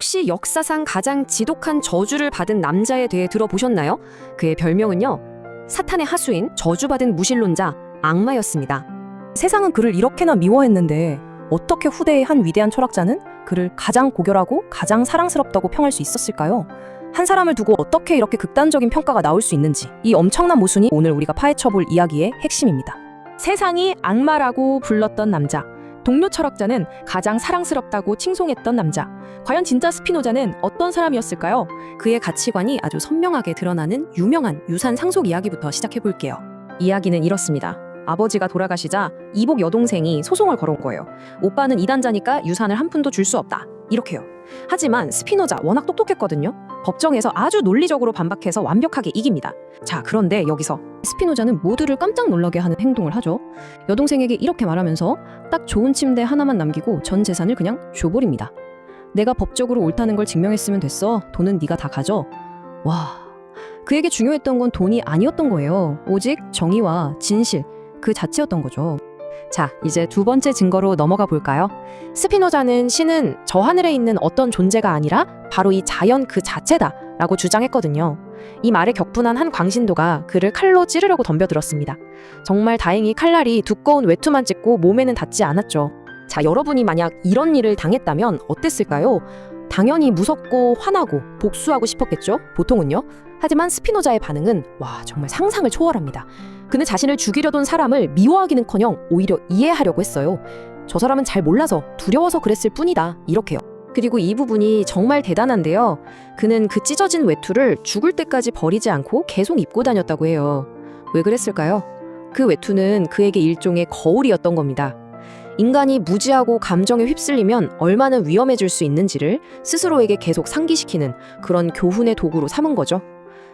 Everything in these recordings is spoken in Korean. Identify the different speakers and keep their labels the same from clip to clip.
Speaker 1: 혹시 역사상 가장 지독한 저주를 받은 남자에 대해 들어보셨나요? 그의 별명은요. 사탄의 하수인 저주받은 무신론자 악마였습니다.
Speaker 2: 세상은 그를 이렇게나 미워했는데 어떻게 후대의 한 위대한 철학자는 그를 가장 고결하고 가장 사랑스럽다고 평할 수 있었을까요? 한 사람을 두고 어떻게 이렇게 극단적인 평가가 나올 수 있는지 이 엄청난 모순이 오늘 우리가 파헤쳐볼 이야기의 핵심입니다. 세상이 악마라고 불렀던 남자, 동료 철학자는 가장 사랑스럽다고 칭송했던 남자. 과연 진짜 스피노자는 어떤 사람이었을까요?
Speaker 1: 그의 가치관이 아주 선명하게 드러나는 유명한 유산 상속 이야기부터 시작해 볼게요. 이야기는 이렇습니다. 아버지가 돌아가시자 이복 여동생이 소송을 걸어온 거예요. 오빠는 이단자니까 유산을 한 푼도 줄 수 없다. 이렇게요. 하지만 스피노자 워낙 똑똑했거든요. 법정에서 아주 논리적으로 반박해서 완벽하게 이깁니다. 자, 그런데 여기서 스피노자는 모두를 깜짝 놀라게 하는 행동을 하죠. 여동생에게 이렇게 말하면서 딱 좋은 침대 하나만 남기고 전 재산을 그냥 줘버립니다. 내가 법적으로 옳다는 걸 증명했으면 됐어. 돈은 네가 다 가져. 와. 그에게 중요했던 건 돈이 아니었던 거예요. 오직 정의와 진실 그 자체였던 거죠. 자, 이제 두 번째 증거로 넘어가 볼까요? 스피노자는 신은 저 하늘에 있는 어떤 존재가 아니라 바로 이 자연 그 자체다 라고 주장했거든요. 이 말에 격분한 한 광신도가 그를 칼로 찌르려고 덤벼들었습니다. 정말 다행히 칼날이 두꺼운 외투만 찢고 몸에는 닿지 않았죠. 자, 여러분이 만약 이런 일을 당했다면 어땠을까요? 당연히 무섭고 화나고 복수하고 싶었겠죠? 보통은요. 하지만 스피노자의 반응은 와, 정말 상상을 초월합니다. 그는 자신을 죽이려던 사람을 미워하기는커녕 오히려 이해하려고 했어요. 저 사람은 잘 몰라서 두려워서 그랬을 뿐이다. 이렇게요. 그리고 이 부분이 정말 대단한데요. 그는 그 찢어진 외투를 죽을 때까지 버리지 않고 계속 입고 다녔다고 해요. 왜 그랬을까요? 그 외투는 그에게 일종의 거울이었던 겁니다. 인간이 무지하고 감정에 휩쓸리면 얼마나 위험해질 수 있는지를 스스로에게 계속 상기시키는 그런 교훈의 도구로 삼은 거죠.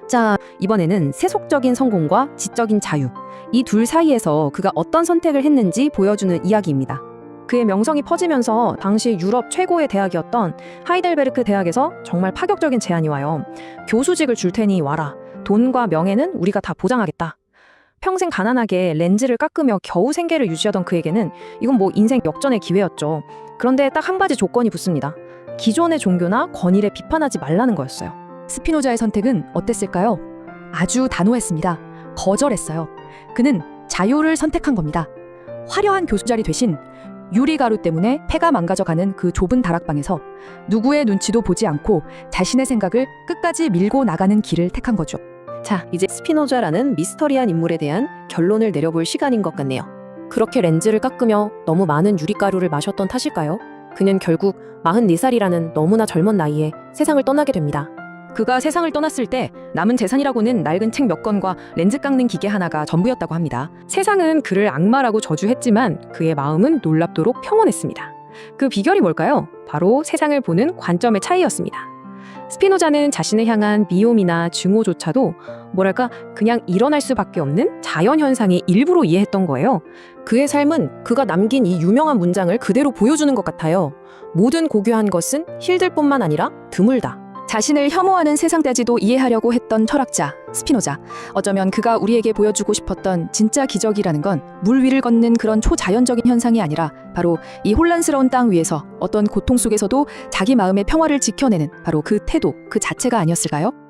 Speaker 1: 자, 이번에는 세속적인 성공과 지적인 자유. 이 둘 사이에서 그가 어떤 선택을 했는지 보여주는 이야기입니다. 그의 명성이 퍼지면서 당시 유럽 최고의 대학이었던 하이델베르크 대학에서 정말 파격적인 제안이 와요. 교수직을 줄 테니 와라. 돈과 명예는 우리가 다 보장하겠다. 평생 가난하게 렌즈를 깎으며 겨우 생계를 유지하던 그에게는 이건 뭐 인생 역전의 기회였죠. 그런데 딱 한 가지 조건이 붙습니다. 기존의 종교나 권위를 비판하지 말라는 거였어요. 스피노자의 선택은 어땠을까요? 아주 단호했습니다. 거절했어요. 그는 자유를 선택한 겁니다. 화려한 교수 자리 대신 유리가루 때문에 폐가 망가져가는 그 좁은 다락방에서 누구의 눈치도 보지 않고 자신의 생각을 끝까지 밀고 나가는 길을 택한 거죠. 자, 이제 스피노자라는 미스터리한 인물에 대한 결론을 내려볼 시간인 것 같네요. 그렇게 렌즈를 깎으며 너무 많은 유리가루를 마셨던 탓일까요? 그는 결국 44살이라는 너무나 젊은 나이에 세상을 떠나게 됩니다. 그가 세상을 떠났을 때 남은 재산이라고는 낡은 책 몇 권과 렌즈 깎는 기계 하나가 전부였다고 합니다. 세상은 그를 악마라고 저주했지만 그의 마음은 놀랍도록 평온했습니다. 그 비결이 뭘까요? 바로 세상을 보는 관점의 차이였습니다. 스피노자는 자신을 향한 미움이나 증오조차도 뭐랄까 그냥 일어날 수밖에 없는 자연 현상의 일부로 이해했던 거예요. 그의 삶은 그가 남긴 이 유명한 문장을 그대로 보여주는 것 같아요. 모든 고귀한 것은 힘들 뿐만 아니라 드물다. 자신을 혐오하는 세상까지도 이해하려고 했던 철학자 스피노자. 어쩌면 그가 우리에게 보여주고 싶었던 진짜 기적이라는 건 물 위를 걷는 그런 초자연적인 현상이 아니라 바로 이 혼란스러운 땅 위에서 어떤 고통 속에서도 자기 마음의 평화를 지켜내는 바로 그 태도 그 자체가 아니었을까요?